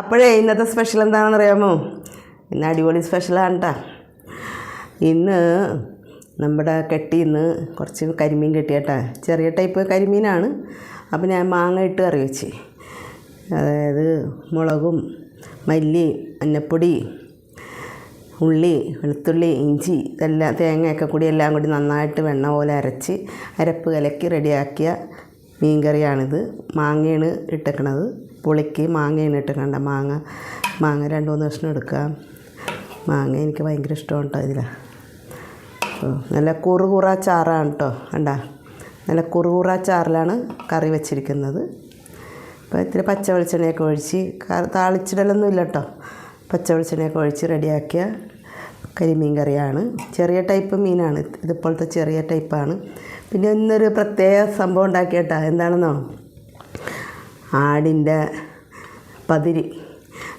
അപ്പോഴേ ഇന്നത്തെ സ്പെഷ്യൽ എന്താണെന്ന് അറിയാമോ ഇന്ന് അടിപൊളി സ്പെഷ്യലാണ് കേട്ടോ ഇന്ന് നമ്മുടെ കെട്ടിന്ന് കുറച്ച് കരിമീൻ കിട്ടിയട്ടാ ചെറിയ ടൈപ്പ് കരിമീനാണ്. അപ്പോൾ ഞാൻ മാങ്ങ ഇട്ട് കറി വെച്ച്. അതായത് മുളകും മല്ലി മഞ്ഞപ്പൊടി ഉള്ളി വെളുത്തുള്ളി ഇഞ്ചി ഇതെല്ലാം തേങ്ങയൊക്കെ കൂടി എല്ലാം കൂടി നന്നായിട്ട് വെണ്ണ പോലെ അരച്ച് അരപ്പ് കലക്കി റെഡിയാക്കിയ മീൻ കറിയാണിത് മാങ്ങയാണ് ഇട്ടേക്കണത്. പുളിക്ക് മാങ്ങയാണ് കണ്ട മാങ്ങ മാങ്ങ രണ്ട് മൂന്ന് കഷ്ണം എടുക്കുക. മാങ്ങ എനിക്ക് ഭയങ്കര ഇഷ്ടമാണ് കേട്ടോ ഇതിൽ നല്ല കുറുകുറ ചാറാണ് കേട്ടോ കണ്ട? നല്ല കുറുകുറ ചാറിലാണ് കറി വെച്ചിരിക്കുന്നത്. അപ്പോൾ ഇത്തിരി പച്ച വെളിച്ചെണ്ണയൊക്കെ ഒഴിച്ച് താളിച്ചിടലൊന്നും ഇല്ല കേട്ടോ പച്ച വെളിച്ചെണ്ണയൊക്കെ ഒഴിച്ച് റെഡിയാക്കിയ കരിമീൻ കറിയാണ്. ചെറിയ ടൈപ്പ് മീനാണ്. ഇതുപോലത്തെ ചെറിയ ടൈപ്പാണ്. പിന്നെ ഇന്നൊരു പ്രത്യേക സംഭവം ഉണ്ടാക്കിയട്ടാ. എന്താണെന്നോ? ആടിന്റെ പതിരി.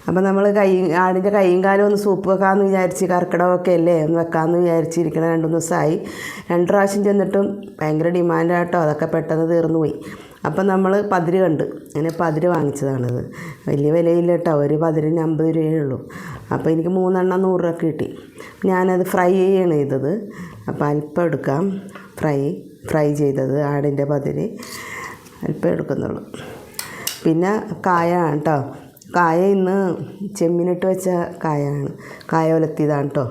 അപ്പം നമ്മൾ കൈ ആടിന്റെ കൈയും കാലും ഒന്ന് സൂപ്പ് വെക്കാമെന്ന് വിചാരിച്ച് കർക്കിടകമൊക്കെ അല്ലേ? ഒന്ന് വെക്കാമെന്ന് വിചാരിച്ചിരിക്കണം രണ്ട് ദിവസമായി. രണ്ട് പ്രാവശ്യം ചെന്നിട്ടും ഭയങ്കര ഡിമാൻഡാട്ടോ. അതൊക്കെ പെട്ടെന്ന് തീർന്നു പോയി. അപ്പം നമ്മൾ പതിരി കണ്ട്. അങ്ങനെ പതിരി വാങ്ങിച്ചതാണത്. വലിയ വിലയില്ല കേട്ടോ ഒരു പതിരിന് അമ്പത് രൂപയേ ഉള്ളൂ. അപ്പോൾ എനിക്ക് മൂന്നെണ്ണം നൂറ് രൂപ കിട്ടി. ഞാനത് ഫ്രൈ ചെയ്യാണ് ചെയ്തത്. അപ്പോൾ അല്പം എടുക്കാം. ഫ്രൈ ഫ്രൈ ചെയ്തത് ആടിന്റെ പതിരി. അല്പം എടുക്കുന്നുള്ളൂ. പിന്നെ കായാണ് കേട്ടോ കായ ഇന്ന് ചെമ്മീനിട്ട് വെച്ച കായാണ് കായ ഒലത്തിയതാണ് കേട്ടോ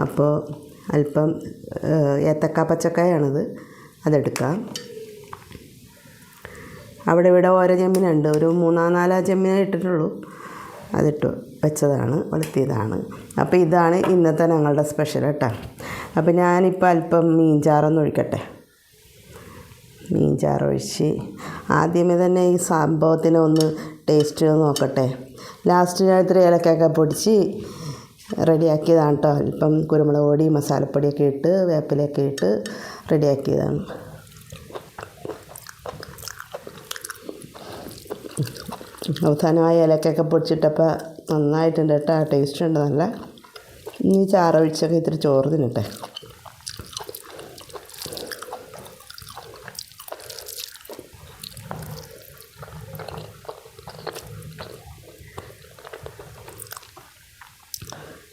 അപ്പോൾ അല്പം ഏത്തക്ക പച്ചക്കായാണിത്. അതെടുക്കാം. അവിടെ ഇവിടെ ഓരോ ചെമ്മീനുണ്ട്. ഒരു മൂന്നാ നാലാ ചെമ്മീനേ ഇട്ടിട്ടുള്ളൂ. അതിട്ട് വെച്ചതാണ് വളർത്തിയതാണ് അപ്പോൾ ഇതാണ് ഇന്നത്തെ ഞങ്ങളുടെ സ്പെഷ്യൽ കേട്ടോ അപ്പോൾ ഞാനിപ്പോൾ അല്പം മീൻ മീൻചാറൊഴിച്ച് ആദ്യമേ തന്നെ ഈ സംഭവത്തിന് ഒന്ന് ടേസ്റ്റ് നോക്കട്ടെ. ലാസ്റ്റ് ഞാൻ ഇത്തിരി ഏലക്കയൊക്കെ പൊടിച്ച് റെഡിയാക്കിയതാണ് കേട്ടോ ഇപ്പം കുരുമുളക് പൊടി മസാലപ്പൊടിയൊക്കെ ഇട്ട് വേപ്പിലയൊക്കെ ഇട്ട് റെഡിയാക്കിയതാണ് അവസാനമായി ഇലക്കൊക്കെ പൊടിച്ചിട്ടപ്പോൾ നന്നായിട്ടുണ്ട് കേട്ടോ ടേസ്റ്റ് ഉണ്ട് നല്ല. ഇനി ചാറൊഴിച്ചൊക്കെ ഇത്തിരി ചോറ് തിന്നട്ടെ.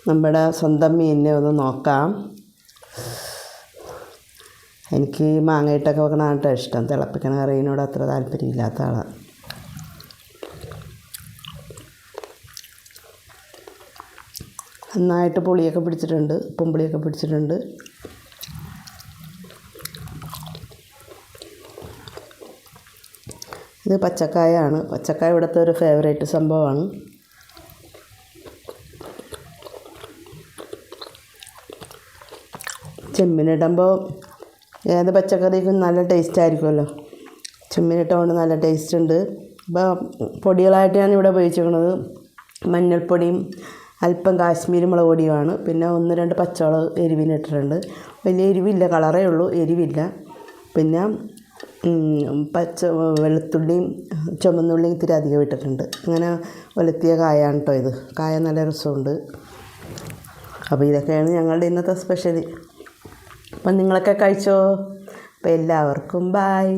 നമ്മുടെ സ്വന്തം മീനിനെ ഒന്ന് നോക്കാം. എനിക്ക് മാങ്ങയിട്ടൊക്കെ കേട്ടോ ഇഷ്ടം. തിളപ്പിക്കണ കറിയിനോട് അത്ര താല്പര്യമില്ലാത്ത ആളാണ് നന്നായിട്ട് പുളിയൊക്കെ പിടിച്ചിട്ടുണ്ട്. ഉപ്പും പിടിച്ചിട്ടുണ്ട്. ഇത് പച്ചക്കായാണ്. പച്ചക്കായ ഇവിടുത്തെ ഒരു ഫേവറേറ്റ് സംഭവമാണ്. ചെമ്മീനിടുമ്പോൾ ഏത് പച്ചക്കറിക്കും നല്ല ടേസ്റ്റ് ആയിരിക്കുമല്ലോ. ചെമ്മീനിട്ടുകൊണ്ട് നല്ല ടേസ്റ്റ് ഉണ്ട്. ഇപ്പോൾ പൊടികളായിട്ട് ഞാൻ ഇവിടെ ഉപയോഗിച്ചിരിക്കുന്നത് മഞ്ഞൾപ്പൊടിയും അല്പം കാശ്മീരി മുളക് പൊടിയുമാണ്. പിന്നെ ഒന്ന് രണ്ട് പച്ചമുളക് എരിവിന് ഇട്ടിട്ടുണ്ട് വലിയ എരിവില്ല കളറേ ഉള്ളൂ എരിവില്ല. പിന്നെ പച്ച വെളുത്തുള്ളിയും ചുമന്നുള്ളിയും ഇത്തിരി അധികം ഇട്ടിട്ടുണ്ട്. അങ്ങനെ വെളുത്തിയ കായാണ് കേട്ടോ ഇത്. കായ നല്ല രസമുണ്ട്. അപ്പോൾ ഇതൊക്കെയാണ് ഞങ്ങളുടെ ഇന്നത്തെ സ്പെഷ്യൽ അപ്പം നിങ്ങളൊക്കെ കഴിച്ചോ? അപ്പോൾ എല്ലാവർക്കും ബായ്